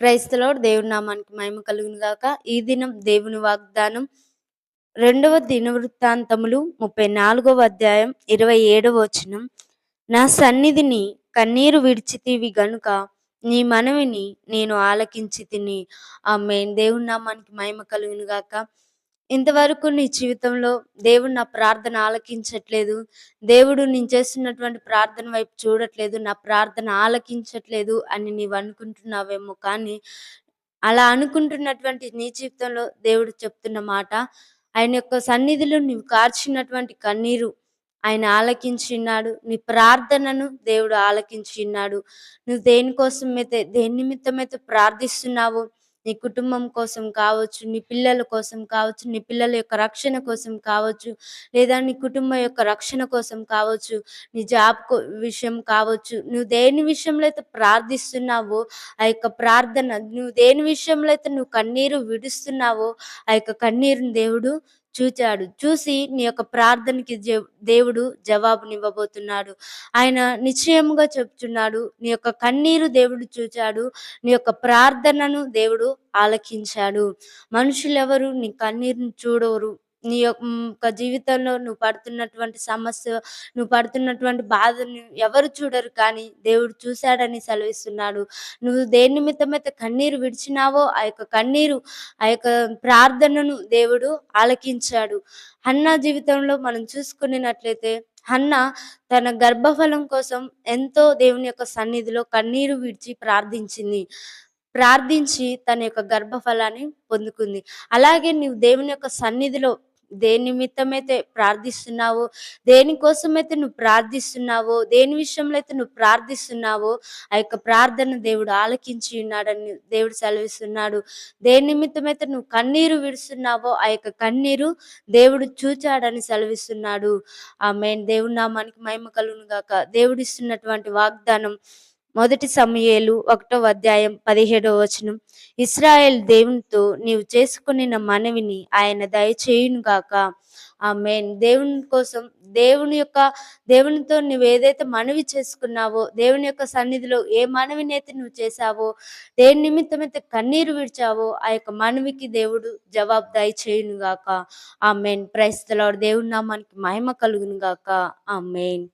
క్రైస్తలో దేవుని నామానికి మహిమ కలుగును గాక. ఈ దినం దేవుని వాగ్దానం. రెండవ దినవృత్తాంతములు ముప్పై నాలుగవ అధ్యాయం ఇరవై ఏడవ వచనం. నా సన్నిధిని కన్నీరు విడిచితివి గనుక నీ మనవిని నేను ఆలకించి తిని. ఆమె దేవుని నామానికి మహిమ కలుగును గాక. ఇంతవరకు నీ జీవితంలో దేవుడు నా ప్రార్థన ఆలకించట్లేదు. దేవుడు నేను చేస్తున్నటువంటి ప్రార్థన వైపు చూడట్లేదు. నా ప్రార్థన ఆలకించట్లేదు అని నీవు అనుకుంటున్నావేమో కానీ అలా అనుకుంటున్నటువంటి నీ జీవితంలో దేవుడు చెప్తున్న మాట ఆయన యొక్క సన్నిధిలో నీవు కార్చినటువంటి కన్నీరు ఆయన ఆలకించిన్నాడు నీ ప్రార్థనను దేవుడు ఆలకించిన్నాడు నువ్వు దేనికోసమైతే దేని నిమిత్తమైతే ప్రార్థిస్తున్నావో నీ కుటుంబం కోసం కావచ్చు నీ పిల్లల కోసం కావచ్చు నీ పిల్లల యొక్క రక్షణ కోసం కావచ్చు లేదా నీ కుటుంబం యొక్క రక్షణ కోసం కావచ్చు నీ జాబ్ విషయం కావచ్చు. నువ్వు దేని విషయంలో అయితే ప్రార్థిస్తున్నావో ఆ యొక్క ప్రార్థన నువ్వు దేని విషయంలో అయితే నువ్వు కన్నీరు విడుస్తున్నావో ఆ యొక్క కన్నీరుని దేవుడు చూచాడు. చూసి నీ యొక్క ప్రార్థనకి దేవుడు జవాబునివ్వబోతున్నాడు. ఆయన నిశ్చయముగా చెప్తున్నాడు నీ యొక్క కన్నీరు దేవుడు చూచాడు నీ యొక్క ప్రార్థనను దేవుడు ఆలకించాడు. మనుషులెవరు నీ కన్నీరును చూడవరు నీ యొక్క జీవితంలో నువ్వు పడుతున్నటువంటి సమస్య నువ్వు పడుతున్నటువంటి బాధను ఎవరు చూడరు కానీ దేవుడు చూశాడని సెలవిస్తున్నాడు. నువ్వు దేని నిమిత్తమైతే కన్నీరు విడిచినావో ఆ యొక్క కన్నీరు ఆ యొక్క ప్రార్థనను దేవుడు ఆలకించాడు. అన్న జీవితంలో మనం చూసుకున్నట్లయితే హన్న తన గర్భఫలం కోసం ఎంతో దేవుని యొక్క సన్నిధిలో కన్నీరు విడిచి ప్రార్థించింది. ప్రార్థించి తన యొక్క గర్భఫలాన్ని పొందుకుంది. అలాగే నీవు దేవుని యొక్క సన్నిధిలో దేని నిమిత్తమైతే ప్రార్థిస్తున్నావో దేనికోసమైతే నువ్వు ప్రార్థిస్తున్నావో దేని విషయంలో అయితే నువ్వు ప్రార్థిస్తున్నావో ఆ యొక్క ప్రార్థన దేవుడు ఆలకించి ఉన్నాడని దేవుడు సెలవిస్తున్నాడు. దేని నిమిత్తమైతే నువ్వు కన్నీరు విడుస్తున్నావో ఆ యొక్క కన్నీరు దేవుడు చూచాడని సెలవిస్తున్నాడు. ఆ మెయిన్ దేవుడు నామానికి మహిమ కలుగును గాక దేవుడిస్తున్నటువంటి వాగ్దానం మొదటి సమయలు ఒకటో అధ్యాయం పదిహేడవ వచనం. ఇస్రాయేల్ దేవునితో నీవు చేసుకుని మనవిని ఆయన దయచేయునుగాక ఆ మెయిన్ దేవుని కోసం దేవుని యొక్క దేవునితో నువ్వు ఏదైతే మనవి చేసుకున్నావో దేవుని యొక్క సన్నిధిలో ఏ మనవినైతే నువ్వు చేశావో దేని నిమిత్తం అయితే కన్నీరు విడిచావో ఆ యొక్క మనవికి దేవుడు జవాబు దయచేయునుగాక ఆ మెయిన్ ప్రైస్తలాడు దేవుని నామానికి మహిమ కలుగును గాక. ఆ మెయిన్